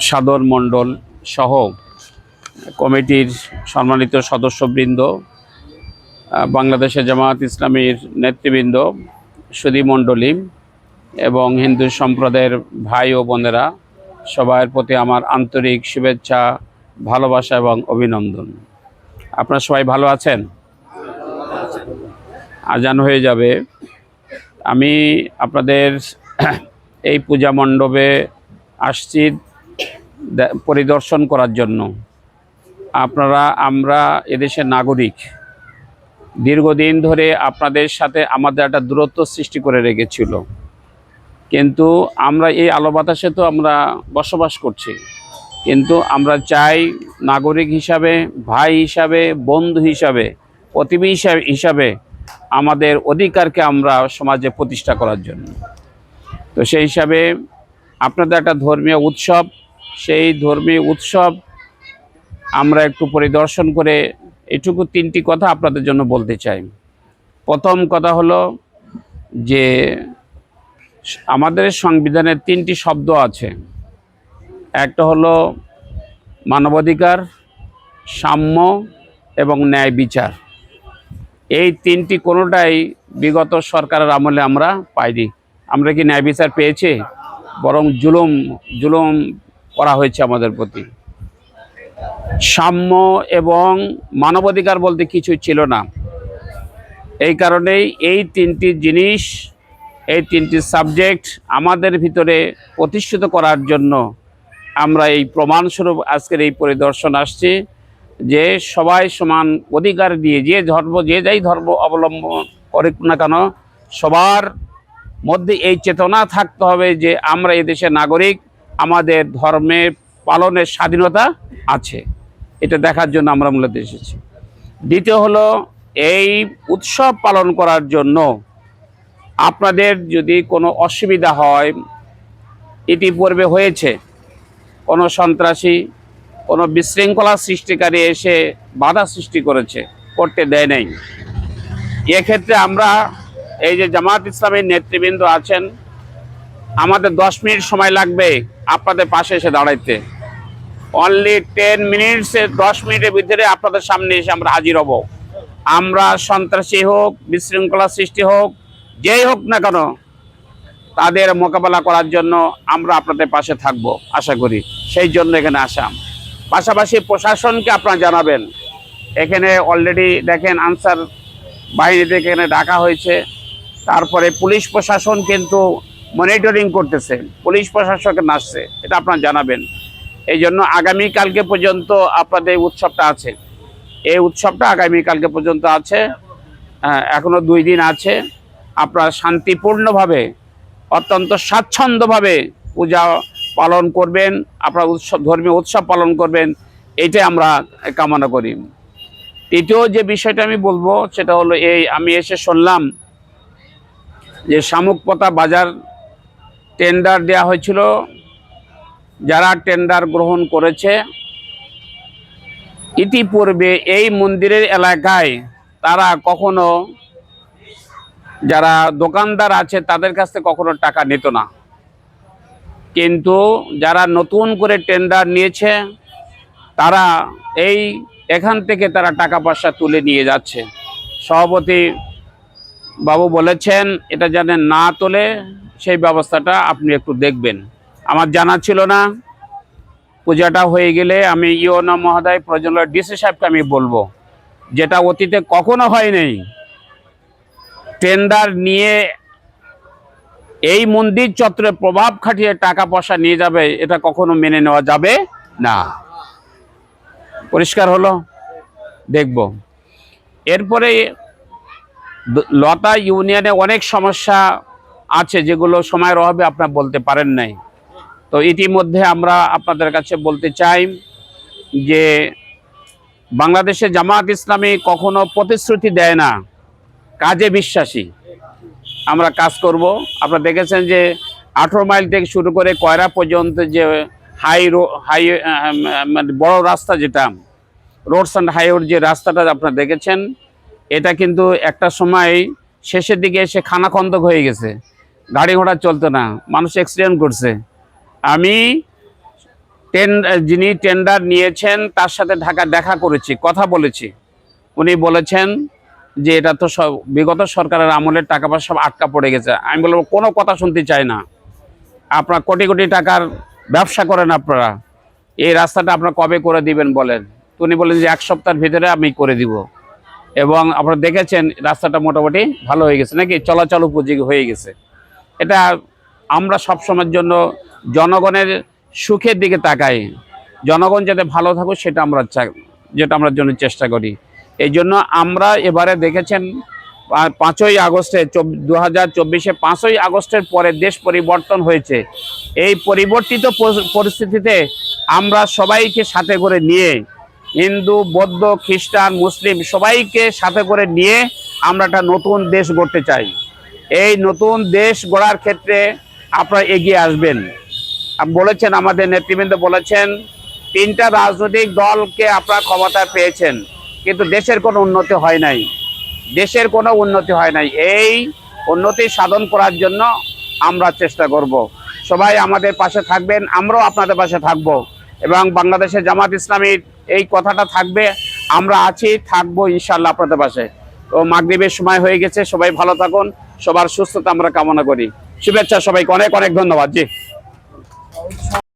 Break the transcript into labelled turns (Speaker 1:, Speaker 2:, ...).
Speaker 1: সাদর মণ্ডল সহ কমিটির সম্মানিত সদস্যবৃন্দ আহ, বাংলাদেশের জামায়াত ইসলামীর নেতৃবৃন্দ সুদী মণ্ডলী এবং হিন্দু সম্প্রদায়ের ভাই ও বোনেরা সবার প্রতি আমার আন্তরিক শুভেচ্ছা ভালোবাসা এবং অভিনন্দন। আপনারা সবাই ভালো আছেন? আজান হয়ে যাবে। আমি আপনাদের এই পূজা মণ্ডপে আসছি পরিদর্শন করার জন্য। আপনারা, আমরা এদেশের নাগরিক, দীর্ঘদিন ধরে আপনাদের সাথে আমাদের একটা দূরত্ব সৃষ্টি করে রেখেছিল। কিন্তু আমরা এই আলো বাতাসে তো আমরা বসবাস করছি। কিন্তু আমরা চাই নাগরিক হিসাবে, ভাই হিসাবে, বন্ধু হিসাবে, প্রতিবেশী হিসাবে- আমাদের অধিকারকে আমরা সমাজে প্রতিষ্ঠা করার জন্য। তো সেই হিসাবে আপনাদের একটা ধর্মীয় উৎসব, সেই ধর্মীয় উৎসব আমরা একটু পরিদর্শন করে এটুকু তিনটি কথা আপনাদের জন্য বলতে চাই। প্রথম কথা হলো যে আমাদের সংবিধানের তিনটি শব্দ আছে। একটা হলো মানবাধিকার, সাম্য এবং ন্যায় বিচার। এই তিনটি কোনোটাই বিগত সরকারের আমলে আমরা পাইনি। আমরা কি ন্যায় বিচার পেয়েছি? বরং জুলুম জুলুম করা হয়েছে আমাদের প্রতি। সাম্য এবং মানবাধিকার বলতে কিছুই ছিল না। এই কারণেই এই তিনটি জিনিস, এই তিনটি সাবজেক্ট আমাদের ভিতরে প্রতিষ্ঠিত করার জন্য আমরা এই প্রমাণস্বরূপ আজকের এই পরিদর্শন আসছি যে সবাই সমান অধিকার দিয়ে, যে ধর্ম, যে যাই ধর্ম অবলম্বন করুক না কেন, সবার মধ্যে এই চেতনা থাকতে হবে যে আমরা এদেশের নাগরিক, আমাদের ধর্মে পালনের স্বাধীনতা আছে। এটা দেখার জন্য আমরা মূলত এসেছি। দ্বিতীয় হলো, এই উৎসব পালন করার জন্য আপনাদের যদি কোনো অসুবিধা হয়, ইতিপূর্বে হয়েছে, কোনো সন্ত্রাসী, কোনো বিশৃঙ্খলা সৃষ্টিকারী এসে বাধা সৃষ্টি করেছে, করতে দেয় নাই। এক্ষেত্রে আমরা এই যে জামাত ইসলামের নেতৃবৃন্দ আছেন, আমাদের দশ মিনিট সময় লাগবে আপনাদের পাশে এসে দাঁড়াইতে। অনলি টেন মিনিটসে দশ মিনিটের ভিতরে আপনাদের সামনে এসে আমরা হাজির হব। আমরা সন্ত্রাসী হোক, বিশৃঙ্খলা সৃষ্টি হোক, যেই হোক না কেন, তাদের মোকাবেলা করার জন্য আমরা আপনাদের পাশে থাকব, আশা করি। সেই জন্য এখানে আসাম পাশাপাশি প্রশাসনকে আপনারা জানাবেন। এখানে অলরেডি দেখেন আনসার বাহিনী থেকে এখানে ডাকা হয়েছে। তারপরে পুলিশ প্রশাসন কিন্তু মনিটরিং করতেছে। পুলিশ প্রশাসক আসছে এটা আপনারা জানাবেন। এই জন্য আগামীকালকে পর্যন্ত আপনাদের উৎসবটা আছে। এই উৎসবটা আগামীকালকে পর্যন্ত আছে। হ্যাঁ, এখনও দুই দিন আছে। আপনারা শান্তিপূর্ণভাবে অত্যন্ত স্বাচ্ছন্দ্যভাবে পূজা পালন করবেন আপনারা উৎসব ধর্মীয় উৎসব পালন করবেন এইটাই আমরা কামনা করি। তৃতীয় যে বিষয়টা আমি বলব সেটা হলো এই আমি এসে শুনলাম যে শামুকপতা বাজার টেন্ডার দেওয়া হয়েছিল, যারা টেন্ডার গ্রহণ করেছে, ইতিপূর্বে এই মন্দিরের এলাকায় তারা কখনো যারা দোকানদার আছে তাদের কাছ থেকে কখনো টাকা নিত না। কিন্তু যারা নতুন করে টেন্ডার নিয়েছে, তারা এই এখান থেকে তারা টাকা পয়সা তুলে নিয়ে যাচ্ছে। সভাপতি বাবু বলেছেন, এটা যেন না তোলে, সেই ব্যবস্থাটা আপনি একটু দেখবেন। আমার জানা ছিল না। পূজাটা হয়ে গেলে আমি ইওনা মহোদয় প্রয়োজন ডিসি সাহেবকে আমি বলব, যেটা অতীতে কখনো হয়নি। টেন্ডার নিয়ে এই মন্দির চত্বরে প্রভাব খাটিয়ে টাকা পয়সা নিয়ে যাবে, এটা কখনো মেনে নেওয়া যাবে না। পরিষ্কার হলো? দেখব। এরপরে লতা ইউনিয়নে অনেক সমস্যা আছে যেগুলো সময়ের অভাবে আপনার বলতে পারেন নাই। তো ইতিমধ্যে আমরা আপনাদের কাছে বলতে চাই যে বাংলাদেশে জামাত ইসলামী কখনো প্রতিশ্রুতি দেয় না, কাজে বিশ্বাসী। আমরা কাজ করব। আপনারা দেখেছেন যে আঠেরো মাইল থেকে শুরু করে কয়রা পর্যন্ত যে হাই রো হাই মানে বড় রাস্তা যেটা, রোডস অ্যান্ড হাইওয়ের যে রাস্তাটা আপনারা দেখেছেন এটা কিন্তু একটা সময় শেষের দিকে এসে খানাখন্দক হয়ে গেছে। গাড়ি ঘোড়া চলতো না, মানুষ অ্যাক্সিডেন্ট করছে। আমি টেন যিনি টেন্ডার নিয়েছেন, তার সাথে ঢাকা দেখা করেছি, কথা বলেছি। উনি বলেছেন যে এটা তো সব, বিগত সরকারের আমলের টাকা পয়সা সব আটকা পড়ে গেছে। আমি বলব কোনো কথা শুনতে চাই না। আপনার কোটি কোটি টাকার ব্যবসা করেন আপনারা। এই রাস্তাটা আপনারা কবে করে দিবেন বলেন? উনি বলেন যে এক সপ্তাহের ভিতরে আমি করে দিব। এবং আপনারা দেখেছেন রাস্তাটা মোটামুটি ভালো হয়ে গেছে নাকি? চলাচল উপযোগী হয়ে গেছে। এটা আমরা সবসময়ের জন্য জনগণের সুখের দিকে তাকাই। জনগণ যাতে ভালো থাকুক সেটা আমরা যেটা আমরা জন্য চেষ্টা করি। এই জন্য আমরা এবারে দেখেছেন পাঁচই আগস্টে দু হাজার চব্বিশে পাঁচই আগস্টের পরে দেশ পরিবর্তন হয়েছে। এই পরিবর্তিত পরিস্থিতিতে আমরা সবাইকে সাথে করে নিয়ে হিন্দু, বৌদ্ধ, খ্রিস্টান, মুসলিম সবাইকে সাথে করে নিয়ে আমরা একটা নতুন দেশ গড়তে চাই। এই নতুন দেশ গড়ার ক্ষেত্রে আপনারা এগিয়ে আসবেন। বলেছেন, আমাদের নেতৃবৃন্দ বলেছেন, তিনটা রাজনৈতিক দলকে আপনারা ক্ষমতায় পেয়েছেন, কিন্তু দেশের কোনো উন্নতি হয় নাই। দেশের কোনো উন্নতি হয় নাই। এই উন্নতি সাধন করার জন্য আমরা চেষ্টা করব। সবাই আমাদের পাশে থাকবেন, আমরাও আপনাদের পাশে থাকব এবং বাংলাদেশের জামাত ইসলামীর এই কথাটা থাকবে। আমরা আছি, থাকব ইনশাল্লাহ আপনাদের পাশে। তো মাগরীবের সময় হয়ে গেছে, সবাই ভালো থাকুন, সবার সুস্থতা আমরা কামনা করি। শুভেচ্ছা সবাইকে, অনেক অনেক ধন্যবাদ, জি।